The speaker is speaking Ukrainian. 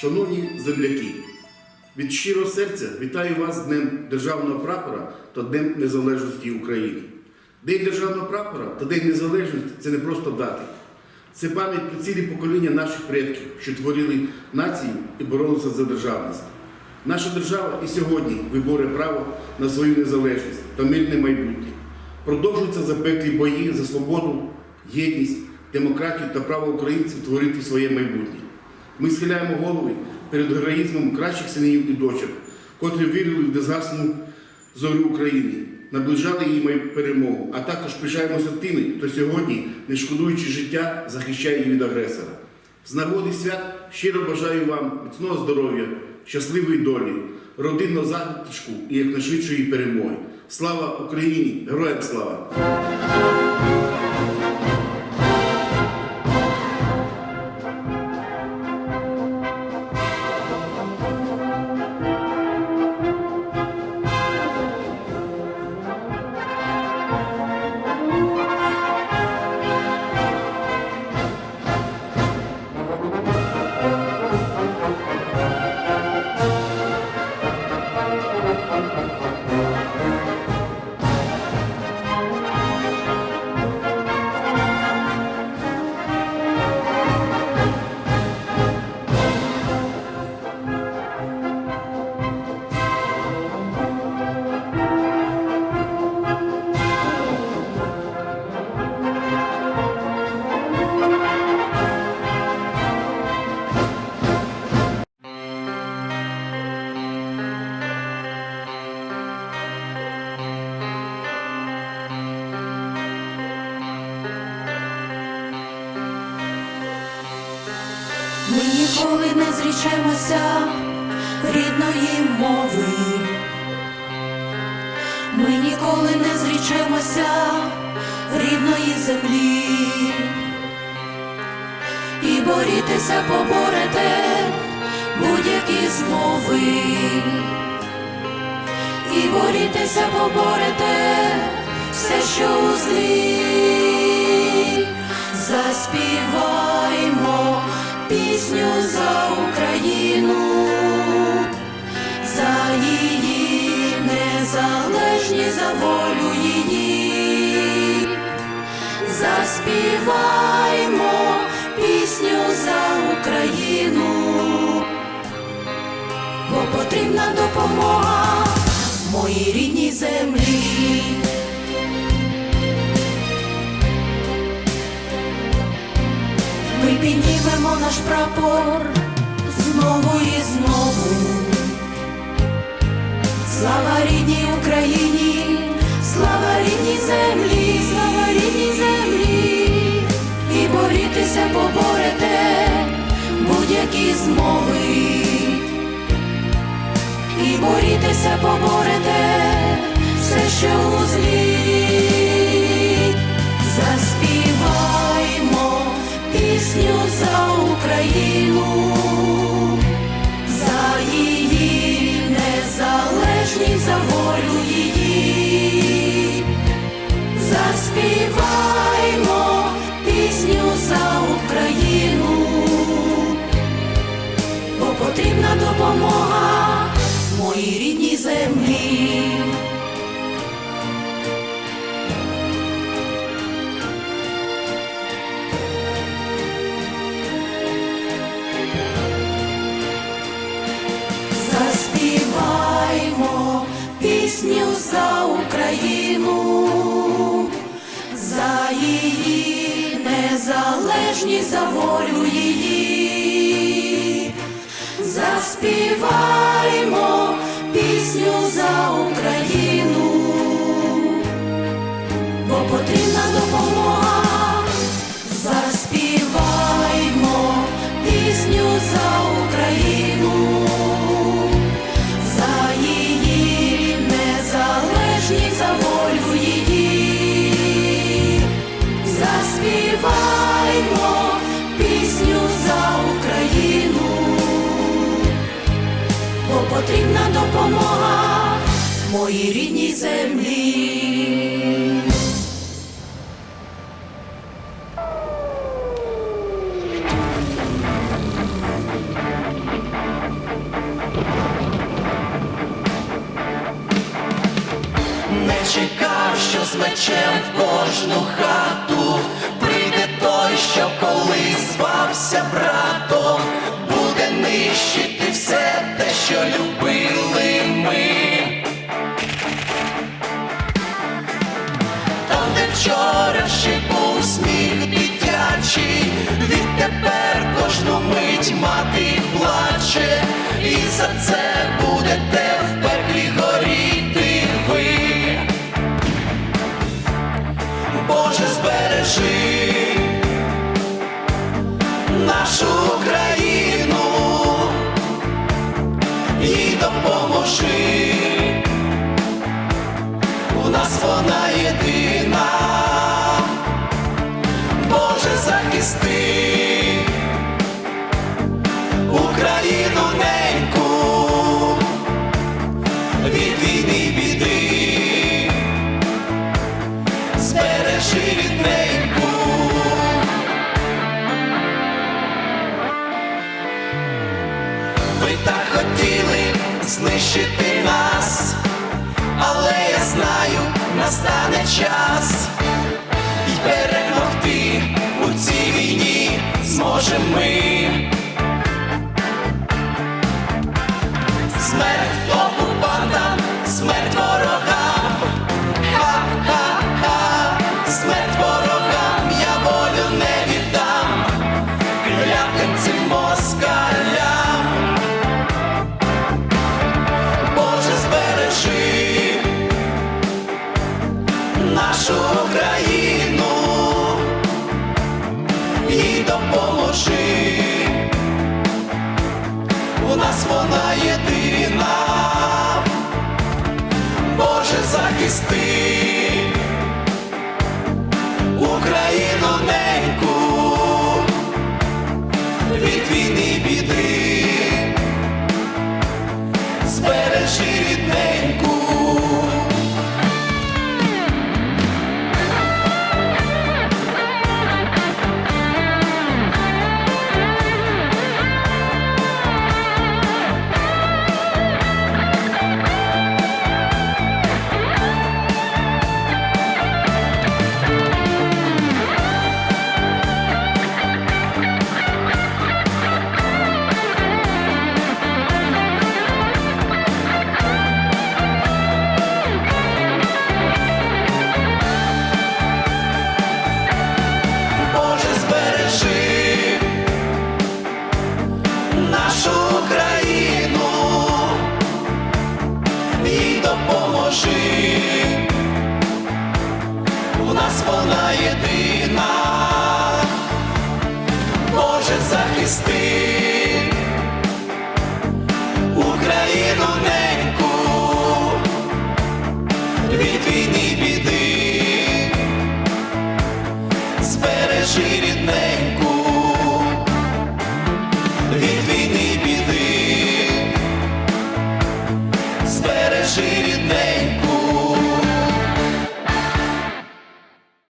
Шановні земляки, від щирого серця вітаю вас Днем Державного прапора та Днем Незалежності України. День Державного прапора та День Незалежності це не просто дати. Це пам'ять про цілі покоління наших предків, що творили націю і боролися за державність. Наша держава і сьогодні виборе право на свою незалежність та мирне майбутнє. Продовжуються запеклі бої за свободу, єдність, демократію та право українців творити своє майбутнє. Ми схиляємо голови перед героїзмом кращих синів і дочок, котрі вірили в незгасну зорю України, наближали її перемогу, а також пишаємося тими, хто сьогодні, не шкодуючи життя, захищає її від агресора. З нагоди свят щиро бажаю вам міцного здоров'я, щасливої долі, родинного затишку і якнайшвидшої перемоги. Слава Україні! Героям слава! Ми ніколи не зрічемося рідної мови. Ми ніколи не зрічемося рідної землі. І борітеся поборете будь-які змови. І борітеся поборете Заспіваймо пісню за Україну, бо потрібна допомога моїй рідній землі. Ми піднімемо наш прапор знову і знову. Слава рідній Україні, борітеся поборете будь-які змови, і борітеся поборете все, що у злі. Заспіваймо пісню за Україну, за її незалежність, за волю її. Заспіваймо допомога моїй рідній землі. Заспіваймо пісню за Україну, за її незалежність, за волю її. Заспіваймо моїй рідній землі. Не чекав, що з мечем в кожну хату прийде той, що колись звався братом, буде нищити все те, що любив. Там, де вчора ще був сміх дитячий, відтепер кожну мить мати плаче, і за це будете в пеклі горіти ви. Боже, збережи нашу Україну, їй допоможи. У нас вона єдина, захисти. Україну неньку від війни біди, збережи рідненьку. Ви так хотіли знищити нас але я знаю, настане час перемогти зможемо ми. Нас вона єдина, Боже, захисти Україну неньку від війни біди. Збережи нас вона єдина, Боже, захисти